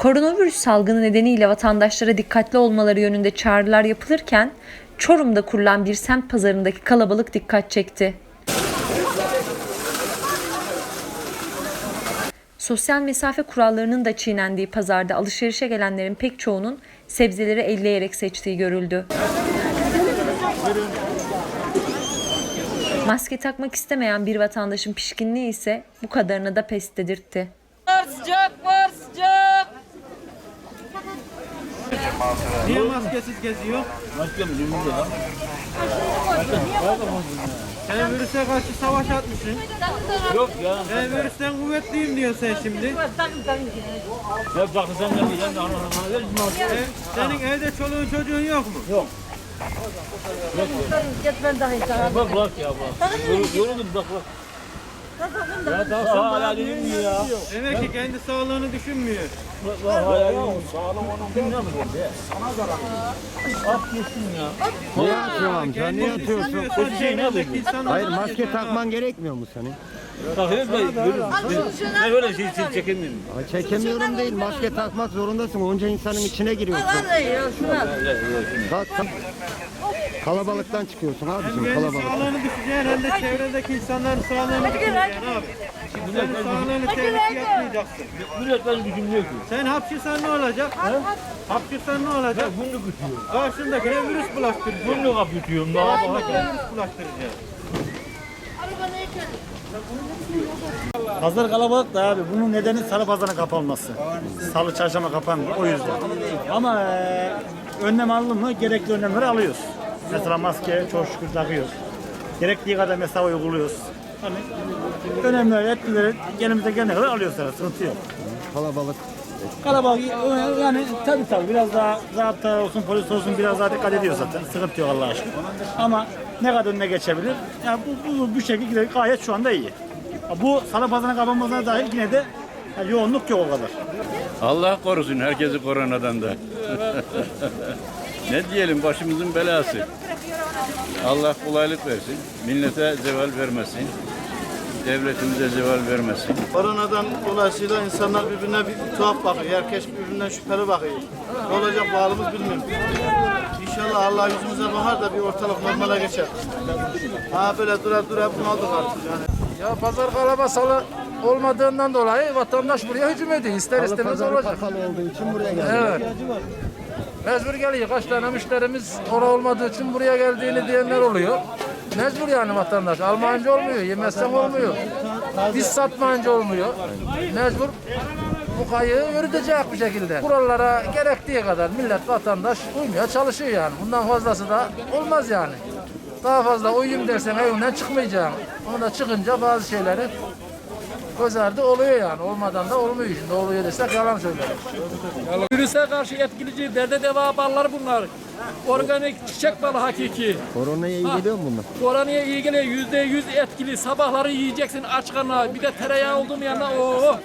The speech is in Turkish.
Koronavirüs salgını nedeniyle vatandaşlara dikkatli olmaları yönünde çağrılar yapılırken Çorum'da kurulan bir semt pazarındaki kalabalık dikkat çekti. Sosyal mesafe kurallarının da çiğnendiği pazarda alışverişe gelenlerin pek çoğunun sebzeleri elleyerek seçtiği görüldü. Maske takmak istemeyen bir vatandaşın pişkinliği ise bu kadarına da pes dedirtti. Var sıcak var sıcak. Niye maskesiz geziyor? Maskem cebimde lan. Sen virüse karşı savaş atmışsın. Yok ya. Ben virüsten kuvvetliyim diyor sen şimdi. Ya saklı sen ne diyeceksin? Ana ana ver bir maske. E, senin evde çoluğun çocuğun yok mu? Yok. Gitmen dahi sana. Bak bak ya bak. Yor- Yoruldum bak bak. Ya tamam sen hala dedin mi ya? Demek ki kendi sağlığını düşünmüyor. Bak hala mi? Sağlam onun. Sen ne be? Sana zarar. At gitsin ya. Niye atıyorsun amca? Niye atıyorsun? O şey ne yapıyor? Hayır maske takman gerekmiyor mu senin? Da görürüz. Ben öyle şey şey çekemiyorum. Ay, Çekemiyorum değil. Maske takmak zorundasın. Onca insanın içine giriyorsun. Tak, tak. Kalabalıktan çıkıyorsun abicim Kendi kalabalık. sağlığını düşüneceksin hem de çevredeki insanların sağlığını düşüneceksin abi. Senin sağlığını tehlikeye atmayacaksın. Millet beni düşünmüyor ki. Sen hapşırsan ne olacak? Hapşırsan ne olacak? Ben bunu yutuyorum. Karşındakine virüs bulaştıracaksın. Bunu kap yutuyorum daha bak. Virüs bulaştıracaksın. Pazar kalabalık da abi. Bunun nedeni salı pazarına kapanması. Salı çarşamba kapandı o yüzden. Ama e, önlem alındı mı gerekli önlemleri alıyoruz. Mesela maske çok şükür takıyoruz. Gerektiği kadar mesafe uyguluyoruz. Hani önemli etkileri elimize gelene kadar alıyoruz yani sıkıntı yok. Kalabalık. Kalabalık yani tabii tabii biraz daha zabıta olsun polis olsun biraz daha dikkat ediyor zaten. Sıkıntı yok Allah'a aşkına. Ama ne kadar önüne geçebilir? Yani bu, bu, bu şekilde gayet şu anda iyi. Bu salı pazarına kapanmasına dahil yine de yani yoğunluk yok o kadar. Allah korusun herkesi koronadan da. ne diyelim başımızın belası. Allah kolaylık versin. Millete zeval vermesin. Devletimize zeval vermesin. Koronadan dolayısıyla insanlar birbirine bir tuhaf bakıyor. Herkes birbirinden şüpheli bakıyor. Ne olacak halimiz bilmiyorum. İnşallah Allah yüzümüze bakar da bir ortalık normale geçer. Ha böyle dura dura bunaldık artık yani. Ya pazar kalaba salı olmadığından dolayı vatandaş buraya hücum ediyor. İster istemez olacak. olduğu için buraya geldim. Evet. Mecbur geliyor. Kaç tane müşterimiz ora olmadığı için buraya geldiğini diyenler oluyor. Mecbur yani vatandaş. Almayınca olmuyor. Yemezsen olmuyor. Biz satmayınca olmuyor. Mecbur bu kayığı yürütecek bir şekilde. Kurallara gerektiği kadar millet vatandaş uymaya çalışıyor yani. Bundan fazlası da olmaz yani. Daha fazla uyuyayım dersen evinden çıkmayacaksın. Onu da çıkınca bazı şeyleri göz ardı oluyor yani. Olmadan da olmuyor. Şimdi oluyor desek yalan söyleriz. Virüse karşı etkilici derde deva balları bunlar. Organik çiçek balı hakiki. Koronaya iyi geliyor mu bunlar? Koronaya iyi geliyor. Yüzde yüz etkili. Sabahları yiyeceksin aç karnına. Bir de tereyağı olduğum yanında o